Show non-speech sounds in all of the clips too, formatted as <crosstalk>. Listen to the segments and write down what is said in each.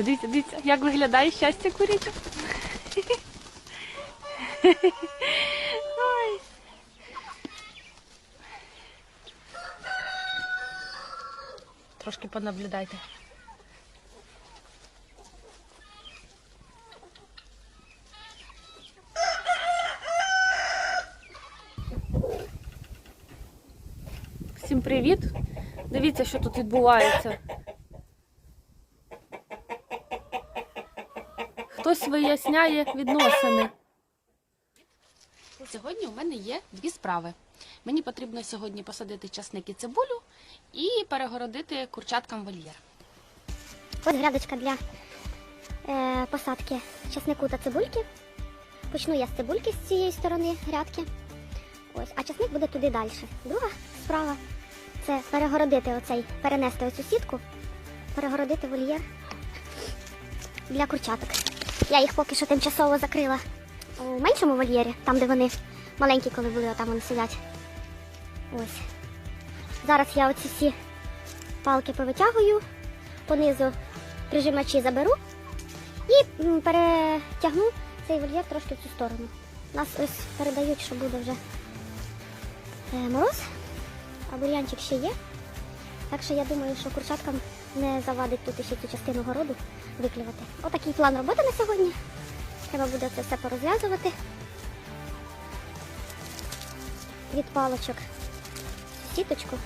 Дивіться, дивіться, дивіться, як виглядає щастя куряче. Ой. Трошки понаблюдайте. Всім привіт! Дивіться, що тут відбувається. Хтось виясняє відносини. Сьогодні у мене є дві справи. Мені потрібно сьогодні посадити часник і цибулю і перегородити курчаткам вольєр. Ось грядочка для е, посадки часнику та цибульки. Почну я з цибульки з цієї сторони грядки. Ось, а часник буде туди далі. Друга справа це перегородити оцей, перенести оцю сітку, перегородити вольєр для курчаток. Я їх поки що тимчасово закрила у меншому вольєрі, там, де вони маленькі, коли були, там вони сидять. Ось. Зараз я оці всі палки повитягую, понизу прижимачі заберу і перетягну цей вольєр трошки в цю сторону. Нас ось передають, що буде вже е, мороз, а бур'янчик ще є. Так що я думаю, що курчаткам не завадить тут ще цю частину городу виклювати. Отакий план роботи на сьогодні. Треба буде це все порозв'язувати. Від палочок сіточку.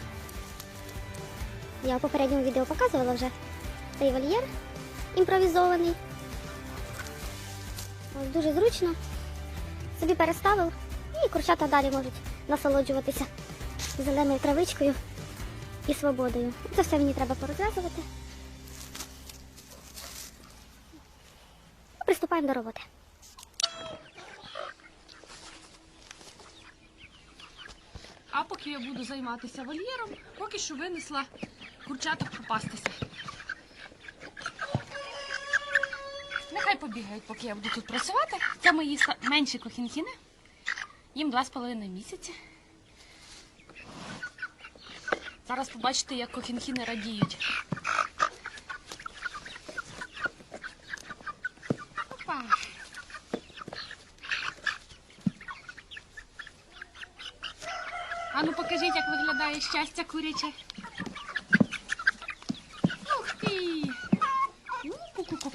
Я у попередньому відео показувала вже цей вольєр імпровізований. Ось дуже зручно. Собі переставив і курчата далі можуть насолоджуватися зеленою травичкою і свободою. Це все мені треба порозв'язувати. Приступаємо до роботи. А поки я буду займатися вольєром, поки що винесла курчаток попастися. Нехай побігають, поки я буду тут працювати. Це мої менші кохінхіни. Їм два з половиною місяці. Зараз побачите, як кохінхіни радіють. Опа. А ну покажіть, як виглядає щастя куряче. Ух ти! Ку-ку-ку.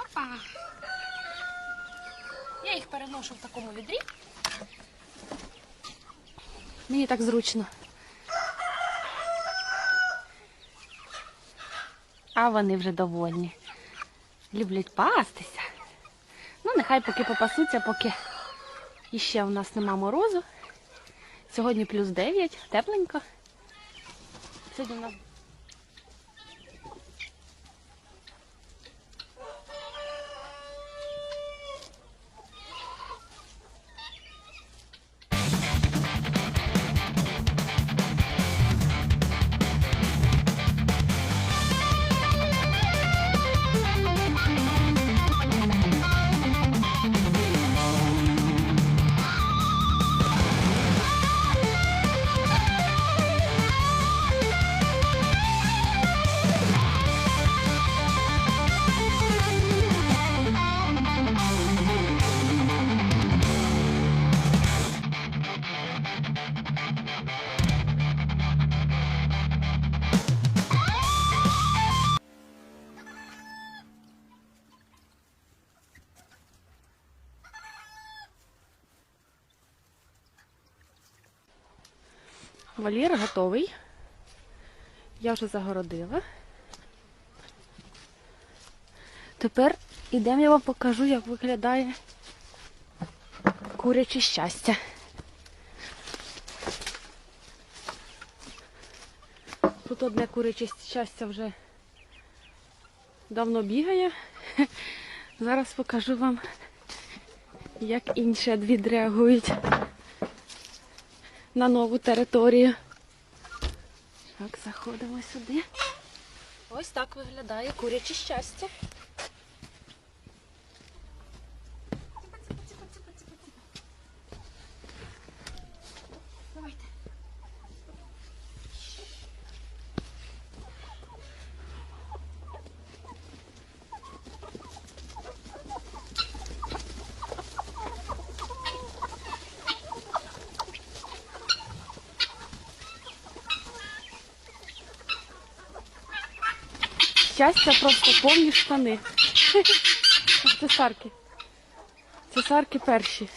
Опа. Я їх переношу в такому відрі. Мені так зручно. А вони вже довольні. Люблять пастися. Ну, нехай поки попасуться, поки іще у нас нема морозу. Сьогодні плюс 9, тепленько. Сьогодні у нас вольєр готовий. Я вже загородила. Тепер ідемо, я вам покажу, як виглядає куряче щастя. Тут одне куряче щастя вже давно бігає. Зараз покажу вам, як інші відреагують на нову територію. Так, заходимо сюди. Ось так виглядає куряче щастя. Щастя просто повні штани. <laughs> Цесарки. Цесарки перші.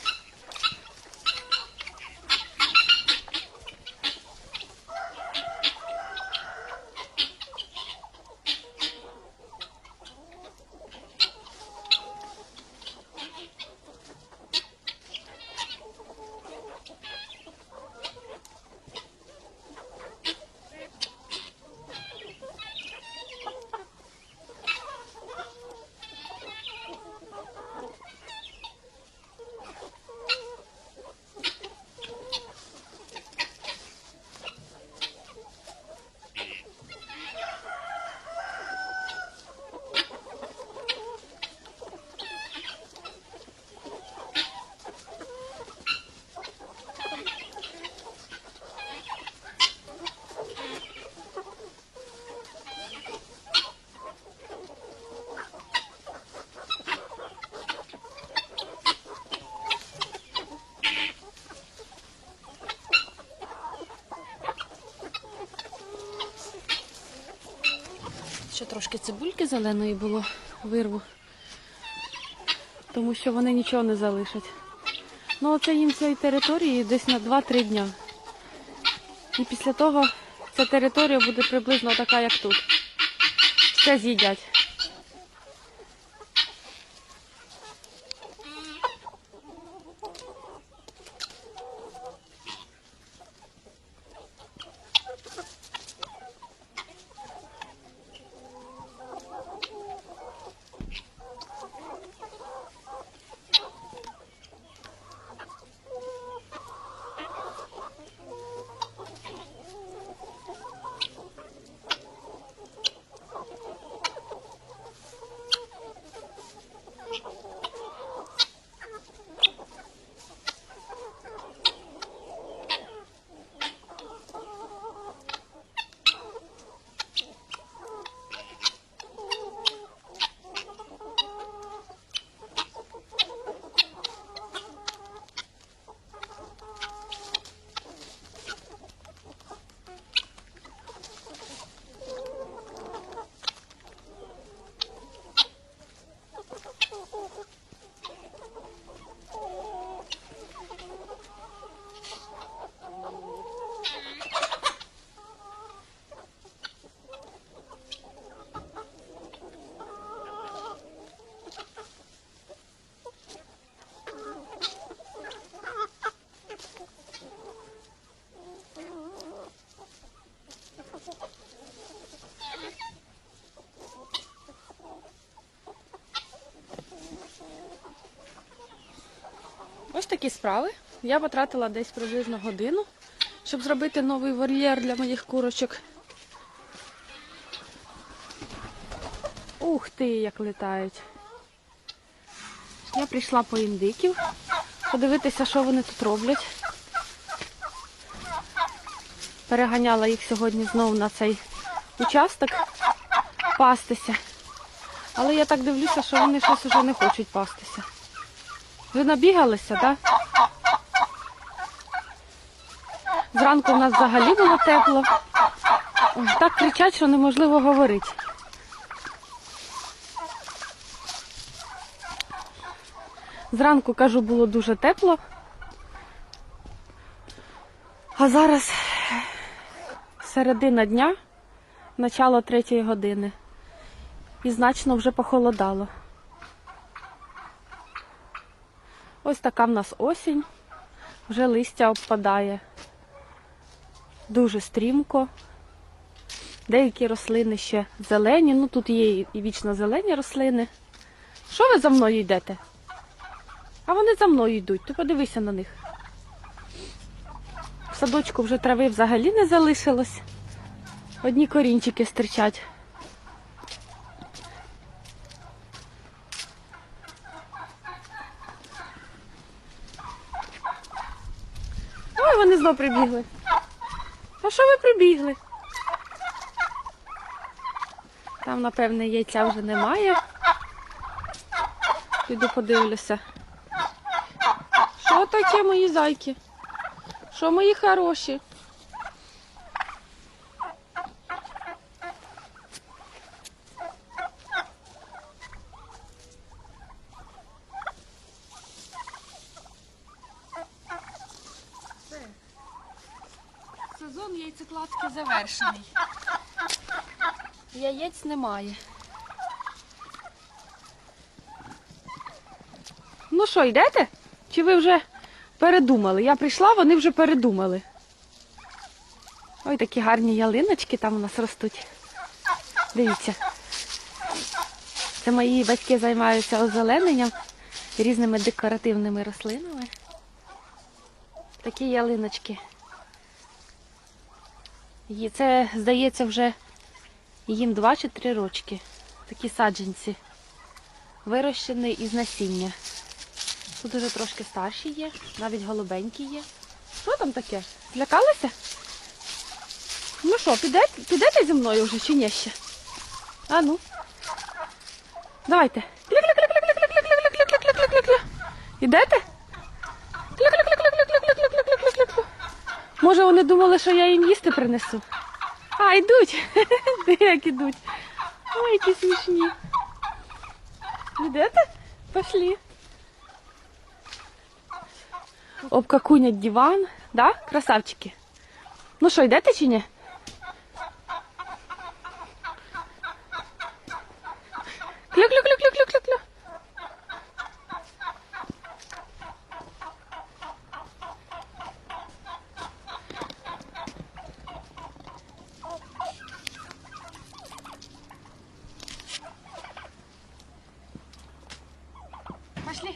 Трошки цибульки зеленої було вирву, тому що вони нічого не залишать. Ну, оце їм цієї території десь на 2-3 дня. І після того ця територія буде приблизно така, як тут. Все з'їдять. Ось такі справи. Я потратила десь приблизно годину, щоб зробити новий вольєр для моїх курочок. Ух ти, як літають. Я прийшла по індиків, подивитися, що вони тут роблять. Переганяла їх сьогодні знову на цей участок пастися. Але я так дивлюся, що вони щось уже не хочуть пастися. Ви набігалися, так? Зранку в нас взагалі було тепло. Так кричать, що неможливо говорити. Зранку, кажу, було дуже тепло. А зараз середина дня, начало третьої години. І значно вже похолодало. Ось така в нас осінь. Вже листя обпадає. Дуже стрімко. Деякі рослини ще зелені. Ну тут є і вічно зелені рослини. Що ви за мною йдете? А вони за мною йдуть, ти подивися на них. В садочку вже трави взагалі не залишилось. Одні корінчики стирчать. Ой, вони знов прибігли. А що ви прибігли? Там, напевне, яйця вже немає. Піду подивлюся. Що таке, мої зайки? Що мої хороші? Яйцекладки завершений. Яєць немає. Ну що, йдете? Чи ви вже передумали? Я прийшла, вони вже передумали. Ой, такі гарні ялиночки там у нас ростуть. Дивіться. Це мої батьки займаються озелененням різними декоративними рослинами. Такі ялиночки. І це, здається, вже їм 2 чи 3 рочки. Такі саджанці. Вирощені із насіння. Тут вже трошки старші є, навіть голубенькі є. Що там таке? Злякалися? Ну що, підете, підете зі мною вже чи ні ще? А ну. Давайте. Ідете? Може вони думали, що я їм їсти принесу? А, йдуть. <laughs> Де як ідуть? Ой, які смішні. Ідете? Пошли. Обкакунять диван, да? Красавчики. Ну що, йдете чи ні? Кля-кля-кля-кля-кля-кля-кля. Пошли.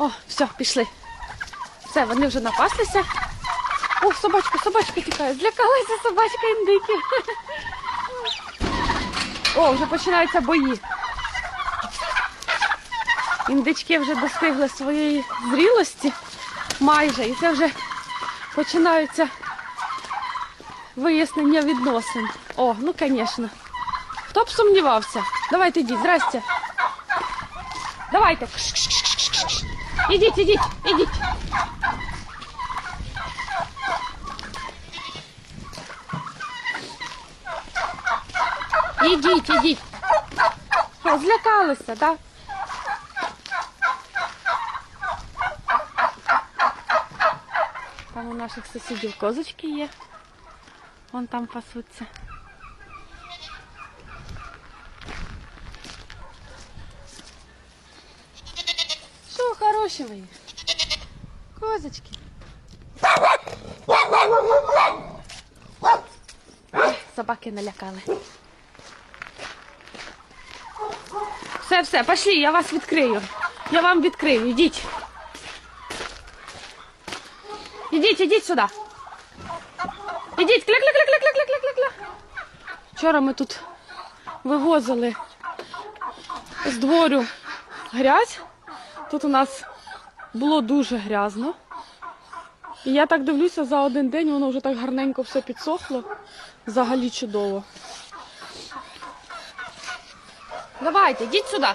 О, все, пішли. Все, вони вже напаслися. О, собачка, собачка тікає. Злякалася собачка індиків. О, вже починаються бої. Індички вже достигли своєї зрілості майже. І це вже починаються вияснення відносин. О, ну звісно. Хто б сумнівався? Давайте йдіть, здрасте. Давайте. Ідіть, ідіть, ідіть. Ідіть, ідіть. Що, злякалися, так? Да? Там у наших сусідів козочки є. Вон там пасуться. Хороші ви? Козочки. Собаки налякали. Все, все, пошли, я вас відкрию. Я вам відкрию, ідіть. Ідіть, ідіть сюди. Ідіть, кля-кля-кля-кля-кля-кля-кля-кля. Вчора ми тут вивозили з двору грязь. Тут у нас було дуже грязно. І я так дивлюся, за один день воно вже так гарненько все підсохло. Взагалі чудово. Давайте, йдіть сюди.